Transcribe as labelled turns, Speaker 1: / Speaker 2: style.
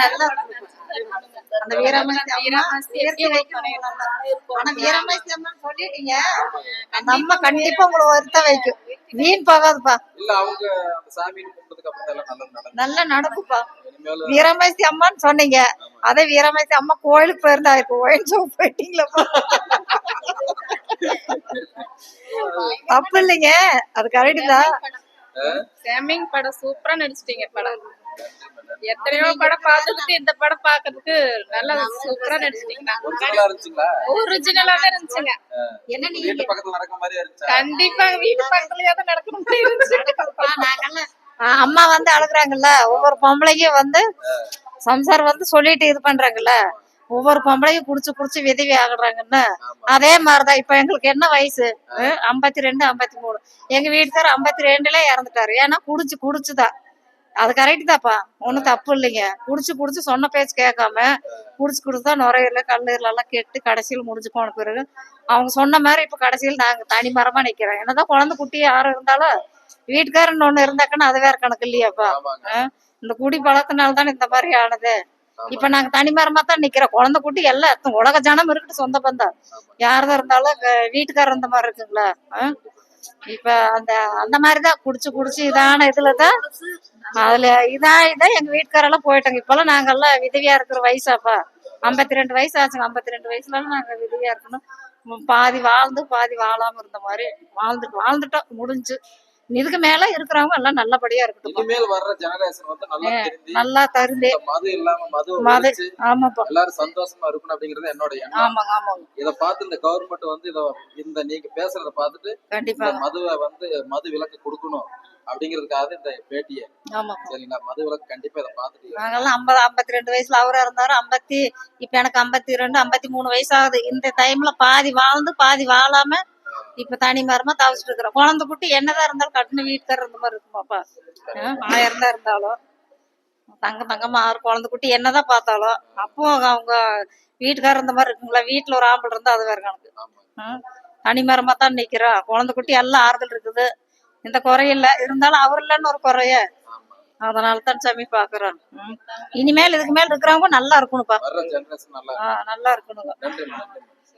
Speaker 1: நல்லா. அந்த சொல்லிட்டீங்க. அந்த அம்மா கண்டிப்பா உங்களை வருத்த வைக்கும். வீண் போகாதுப்பா. நல்லா நடக்குப்பா. வீரமேசி அம்மான்னு சொன்னீங்க. அதே வீரமேசி அம்மா கோயிலுக்கு போயிருந்தா ஒயின் ஷாப் போயிட்டீங்களப்பா தப்பு இல்லைங்க. அது கரெக்ட் தான்.
Speaker 2: செம்மிங் படம் சூப்பரா நடிச்சிட்டீங்க படம். எத்தனையோ படம் பார்த்ததுக்கு இந்த படம் பார்க்கிறதுக்கு நல்லா சூப்பரா நடிச்சிட்டீங்க.
Speaker 3: ஒரிஜினலா
Speaker 2: தான் இருந்துச்சுங்க.
Speaker 1: என்ன நீங்க?
Speaker 3: வீட்டு பக்கத்துல நடக்கிற மாதிரியா இருந்துச்சா?
Speaker 2: கண்டிப்பா வீட்டு பக்கத்துலயே தான் மாதிரி இருந்துச்சு.
Speaker 1: ஆ, அம்மா வந்து அழுகுறாங்கல்ல. ஒவ்வொரு பொம்பளைக்கும் வந்து சம்சாரம் வந்து சொல்லிட்டு இது பண்றாங்கல்ல. ஒவ்வொரு பொம்பளையும் குடிச்சு குடிச்சு விதவி ஆகுறாங்கன்னு அதே மாதிரிதான் இப்ப எங்களுக்கு என்ன வயசு? ஐம்பத்தி ரெண்டு ஐம்பத்தி மூணு எங்க வீட்டுக்காரர் ஐம்பத்தி ரெண்டுல இறந்துட்டாரு. ஏன்னா குடிச்சு குடிச்சுதான் அது கரெக்ட் தான்ப்பா. ஒன்றும் தப்பு இல்லைங்க. குடிச்சு குடிச்சு சொன்ன பேச்சு கேட்காம குடிச்சு குடிச்சு தான் நுரையீரல கல்லீரல எல்லாம் கெட்டு கடைசியில் முடிஞ்சு போன பிறகு அவங்க சொன்ன மாதிரி இப்ப கடைசியில் நாங்க தனி மரமா நிக்கிறோம். என்னதான் குழந்தை குட்டி யாரும் இருந்தாலும் வீட்டுக்காரன் ஒண்ணு இருந்தாக்கன்னா அது வேற கணக்கு இல்லையாப்பா? இந்த குடி பழத்தினால தானே இந்த மாதிரி ஆனது. இப்ப நாங்க தனிமரமா தான் நிக்கிறோம். குழந்தை குட்டி எல்லாம் உலக ஜனம் இருக்குது சொந்த பந்தம். யாரதா இருந்தாலும் வீட்டுக்காரர் இந்த மாதிரி இருக்குங்களா? இப்ப அந்த அந்த மாதிரிதான் குடிச்சு குடிச்சு இதான இதுலதான் அதுல இதா இதா எங்க வீட்டுக்காரெல்லாம் போயிட்டாங்க. இப்பெல்லாம் நாங்கெல்லாம் விதவியா இருக்கிற வயசாப்பா. ஐம்பத்தி ரெண்டு வயசு ஆச்சுங்க. ஐம்பத்தி ரெண்டு வயசுல நாங்க விதவியா இருக்கணும். பாதி வாழ்ந்து பாதி வாழாம இருந்த மாதிரி வாழ்ந்துட்டு வாழ்ந்துட்டோம். முடிஞ்சு. இதுக்கு மேல இருக்கிறவங்க எல்லாம் நல்லபடியா இருக்கட்டும்.
Speaker 3: இனிமேல் வர்ற ஜெனரேஷன் வந்து நல்லா
Speaker 1: நல்லா தருந்தே
Speaker 3: மது இல்லாம மது
Speaker 1: மது ஆமாப்பா.
Speaker 3: எல்லாரும் சந்தோஷமா இருக்கணும் அப்படிங்கறது என்னோட எண்ணம்.
Speaker 1: ஆமாங்க ஆமாங்க.
Speaker 3: இத பார்த்து இந்த கவர்மெண்ட் வந்து இத இந்த நீங்க பேசுறத பார்த்துட்டு
Speaker 1: கண்டிப்பா.
Speaker 3: மதுவை வந்து மது விலக்கு கொடுக்கணும் அப்படிங்கிறதுக்காக இந்த பேட்டியை.
Speaker 1: ஆமா
Speaker 3: சரிங்களா? மது விலக்கு கண்டிப்பா இதை பார்த்துட்டு
Speaker 1: நாங்கெல்லாம் ஐம்பது ஐம்பத்தி ரெண்டு வயசுல அவரா இருந்தாரு. ஐம்பத்தி இப்ப எனக்கு ஐம்பத்தி ரெண்டு ஐம்பத்தி மூணு வயசு ஆகுது. இந்த டைம்ல பாதி வாழ்ந்து பாதி வாழாம இப்ப தனி மரமா தவிச்சிட்டு இருக்கிறோம். குழந்தை குட்டி என்னதான் இருந்தாலும் கட்டின வீட்டுக்காரர் இருந்த மாதிரி இருக்குமாப்பா ஆ, ஆயிரம் தான் இருந்தாலும். தங்க தங்கமா ஆறு குழந்தை குட்டி என்னதான் பார்த்தாலும். அப்போ அவங்க வீட்டுக்காரர் இந்த மாதிரி இருக்குங்களா? வீட்டுல ஒரு ஆம்பளை இருந்தா அது வேற கணக்கு. தனி மரமா தான் நிக்கிறோம் குழந்தை குட்டி எல்லாம் ஆறுதல் இருக்குது. இந்த குறையில்ல. இருந்தாலும் அவர் இல்லைன்னு ஒரு குறைய. அதனால தான் சாமி பாக்குறோம். இனிமேல் இதுக்கு மேல இருக்கிறவங்க நல்லா இருக்கணும்ப்பா.
Speaker 3: நல்லா
Speaker 1: இருக்கணுங்க.